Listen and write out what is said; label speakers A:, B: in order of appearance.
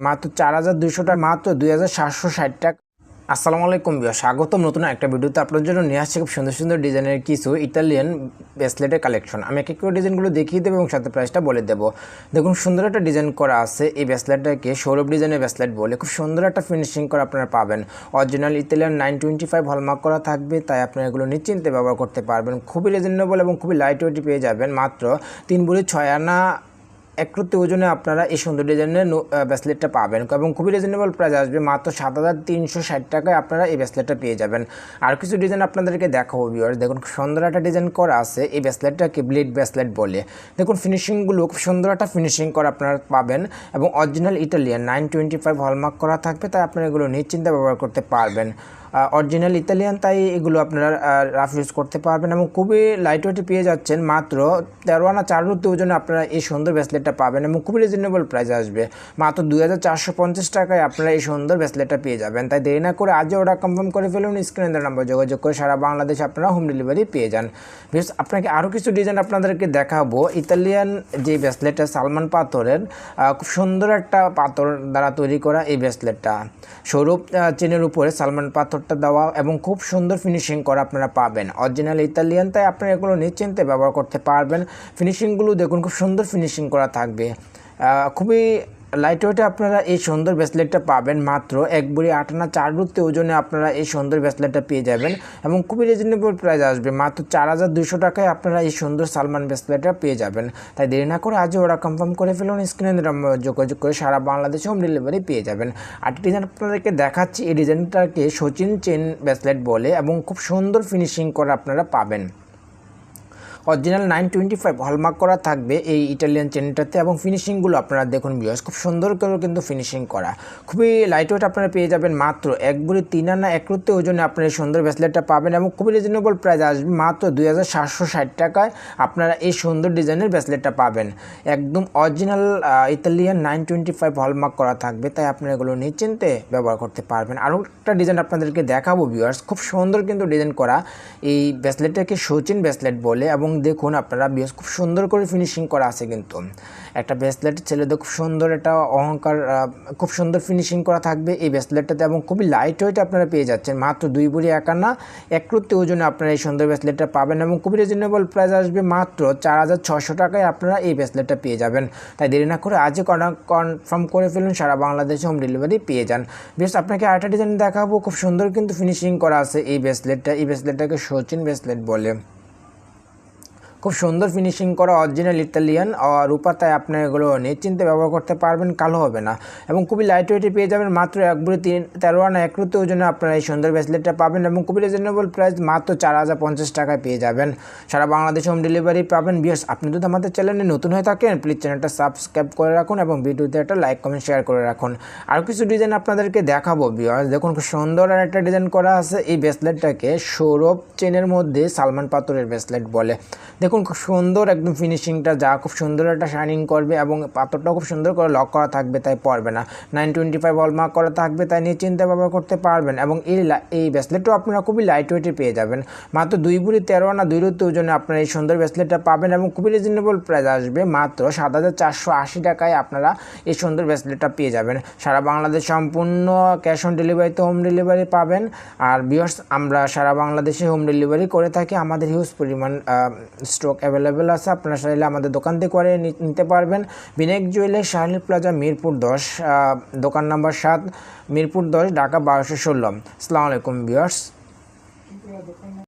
A: মাত্র চার হাজার দুশো টাকা, মাত্র দুই হাজার সাতশো ষাট টাকা। আসসালামু আলাইকুম বিয়া স্বাগতম নতুন একটা ভিডিওতে। আপনার জন্য নিয়ে আসছে খুব সুন্দর সুন্দর ডিজাইনের কিছু ইতালিয়ান ব্রেসলেটের কালেকশন আমি এক এক করে ডিজাইনগুলো দেখিয়ে দেবো এবং সাথে প্রাইসটা বলে দেবো। দেখুন, সুন্দর একটা ডিজাইন করা আছে এই ব্রেসলেটটাকে সৌরভ ডিজাইনের ব্রেসলেট বলে। খুব সুন্দর একটা ফিনিশিং করে আপনারা পাবেন। Original Italian nine twenty five hallmark করা থাকবে, তাই আপনারা এগুলো নিশ্চিন্তে ব্যবহার করতে পারবেন। খুবই রিজনেবল এবং খুবই লাইট ওয়েটই পেয়ে যাবেন। মাত্র তিন বুড়ি ছয় আনা একটুতে ওজনে আপনারা এই সুন্দর ডিজাইনের ব্রেসলেটটা পাবেন। এবং খুবই রিজনেবল প্রাইস আসবে। মাত্র সাত হাজার তিনশো ষাট টাকায় আপনারা এই ব্রেসলেটটা পেয়ে যাবেন। আর কিছু ডিজাইন আপনাদেরকে দেখাবো ভিউয়ার্স দেখুন সুন্দর একটা ডিজাইন করা আছে। এই ব্রেসলেটটাকে ব্লেড ব্রেসলেট বলে। দেখুন ফিনিশিংগুলো খুব সুন্দর একটা ফিনিশিং করা আপনারা পাবেন। এবং original Italian nine twenty five hallmark করা থাকবে। তাই আপনারা এগুলো নিশ্চিন্তে ব্যবহার করতে পারবেন। অরিজিনাল ইতালিয়ান তাই এগুলো আপনারা রাফ ইউজ করতে পারবেন এবং খুবই লাইট ওয়েটে পেয়ে যাচ্ছেন। মাত্র তেরো আনা চার রুতি ওজনে আপনারা এই সুন্দর ব্রেসলেটটা পাবেন এবং খুবই রিজনেবল প্রাইস আসবে। মাত্র দুই হাজার চারশো পঞ্চাশ টাকায় আপনারা এই সুন্দর ব্রেসলেটটা পেয়ে যাবেন। তাই দেরি না করে আজও ওটা কনফার্ম করে ফেলুন স্ক্রিনে দেওয়ার নাম্বার যোগাযোগ করে সারা বাংলাদেশে আপনারা হোম ডেলিভারি পেয়ে যান। বেশ আপনাকে আরও কিছু ডিজাইন আপনাদেরকে দেখাবো। ইতালিয়ান যে ব্রেসলেটটা সালমান পাথরের খুব সুন্দর একটা পাথর দ্বারা তৈরি করা এই ব্রেসলেটটা সৌরভ চেনের উপরে সালমান পাথরটা দেওয়া এবং খুব সুন্দর ফিনিশিং করা আপনারা পাবেন। অরিজিনাল ইতালিয়ান তাই আপনারা এগুলো নিশ্চিন্তে ব্যবহার করতে পারবেন। ফিনিশিংগুলো দেখুন, খুব সুন্দর ফিনিশিং করা থাকবে। খুবই লাইট ওয়েটে আপনারা এই সুন্দর ব্রেসলেটটা পাবেন মাত্র এক বুড়ি আট আনা, চার রুতে ওজনে আপনারা এই সুন্দর ব্রেসলেটটা পেয়ে যাবেন এবং খুবই রিজনেবল প্রাইস আসবে। মাত্র চার হাজার দুশো টাকায় আপনারা এই সুন্দর সালমান ব্রেসলেটটা পেয়ে যাবেন। তাই দেরি না করে আজও ওরা কনফার্ম করে ফেলুন স্ক্রিনে যোগাযোগ করে সারা বাংলাদেশে হোম ডেলিভারি পেয়ে যাবেন। আরেকটি ডিজাইন আপনাদেরকে দেখাচ্ছি, এই ডিজাইনটাকে সচিন চেন ব্রেসলেট বলে এবং খুব সুন্দর ফিনিশিং করে আপনারা পাবেন। Original nine twenty five hallmark করা থাকবে এই ইটালিয়ান চেনটাতে এবং ফিনিশিংগুলো আপনারা দেখুন বিয়স খুব সুন্দর করে কিন্তু ফিনিশিং করা। খুবই লাইট ওয়েট আপনারা পেয়ে যাবেন মাত্র এক বুড়ি তিন আনা এক রুতে ওজনে আপনারা এই সুন্দর ব্রেসলেটটা পাবেন এবং খুবই রিজনেবল প্রাইস আসবে মাত্র দুই হাজার সাতশো ষাট টাকায় আপনারা এই সুন্দর ডিজাইনের ব্রেসলেটটা পাবেন। একদম original Italian nine twenty five hallmark করা থাকবে, তাই আপনারা এগুলো নিশ্চিন্তে ব্যবহার করতে পারবেন। আরও একটা ডিজাইন আপনাদেরকে দেখাবো ভিউয়ার্স খুব সুন্দর কিন্তু ডিজাইন করা এই ব্রেসলেটটাকে সচিন ব্রেসলেট বলে এবং দেখুন, আপনারা বেশ খুব সুন্দর করে ফিনিশিং করা আছে কিন্তু। একটা ব্রেসলেট ছেলেদের খুব সুন্দর একটা অহংকার খুব সুন্দর ফিনিশিং করা থাকবে এই ব্রেসলেটটাতে এবং খুবই লাইট ওয়েট আপনারা পেয়ে যাচ্ছেন। মাত্র দুই বুড়ি একানা এক রুত্তি ওজনে আপনারা এই সুন্দর ব্রেসলেটটা পাবেন এবং খুবই রিজনেবল প্রাইস আসবে মাত্র চার হাজার ছশো টাকায় আপনারা এই ব্রেসলেটটা পেয়ে যাবেন। তাই দেরি না করে আজই কনফার্ম করে ফেলুন, সারা বাংলাদেশে হোম ডেলিভারি পেয়ে যান। বেশ, আপনাকে আরেকটা ডিজাইন দেখাবো, খুব সুন্দর কিন্তু ফিনিশিং করা আছে এই ব্রেসলেটটা এই ব্রেসলেটটাকে সচিন ব্রেসলেট বলে। খুব সুন্দর ফিনিশিং করা অরিজিনাল ইতালিয়ান রূপা তাই আপনি এগুলো নিশ্চিন্তে ব্যবহার করতে পারবেন, কালো হবে না। এবং খুবই লাইট ওয়েটে পেয়ে যাবেন, মাত্র এক বুড়ি তিন, তেরো আনা এক রুতে ওজনে আপনারা এই সুন্দর ব্রেসলেটটা পাবেন এবং খুবই রিজনেবল প্রাইস মাত্র চার হাজার পঞ্চাশ টাকায় পেয়ে যাবেন। সারা বাংলাদেশে হোম ডেলিভারি পাবেন। বিয়স আপনি যদি আমাদের চ্যানেলে নতুন হয়ে থাকেন প্লিজ চ্যানেলটা সাবস্ক্রাইব করে রাখুন এবং ভিডিওতে একটা লাইক কমেন্ট শেয়ার করে রাখুন। আর কিছু ডিজাইন আপনাদেরকে দেখাবো বিয়স দেখুন, খুব সুন্দর আর একটা ডিজাইন করা আছে এই ব্রেসলেটটাকে সৌরভ চেনের মধ্যে সালমান পাথরের ব্রেসলেট বলে। দেখুন খুব সুন্দর একদম ফিনিশিংটা যা খুব সুন্দর একটা শাইনিং করবে এবং পাথরটাও খুব সুন্দর করে লক করা থাকবে, তাই পড়বে না। নাইন টোয়েন্টি ফাইভ হলমার্ক করা থাকবে, তাই নিশ্চিন্তে ব্যবহার করতে পারবেন এবং এই এই ব্রেসলেটটাও আপনারা খুবই লাইট ওয়েটে পেয়ে যাবেন। মাত্র দুই বুড়ি তেরো আনা দুই রুতে ওজনে আপনারা এই সুন্দর ব্রেসলেটটা পাবেন এবং খুবই রিজনেবল প্রাইস আসবে, মাত্র সাত হাজার চারশো আশি টাকায় আপনারা এই সুন্দর ব্রেসলেটটা পেয়ে যাবেন। সারা বাংলাদেশ সম্পূর্ণ ক্যাশ অন ডেলিভারিতে হোম ডেলিভারি পাবেন। আর বিয়ার্স আমরা সারা বাংলাদেশে হোম ডেলিভারি করে থাকি, আমাদের হিউজ পরিমাণ স্টক অ্যাভেলেবেল আছে, আপনারা চাইলে আমাদের দোকান থেকে করে নিতে পারবেন। বিনায়ক জুয়েলার্স শাহিল প্লাজা মিরপুর দশ দোকান নাম্বার সাত, মিরপুর দশ, ঢাকা বারোশো ষোলো। আসসালামু আলাইকুম বিয়ার্স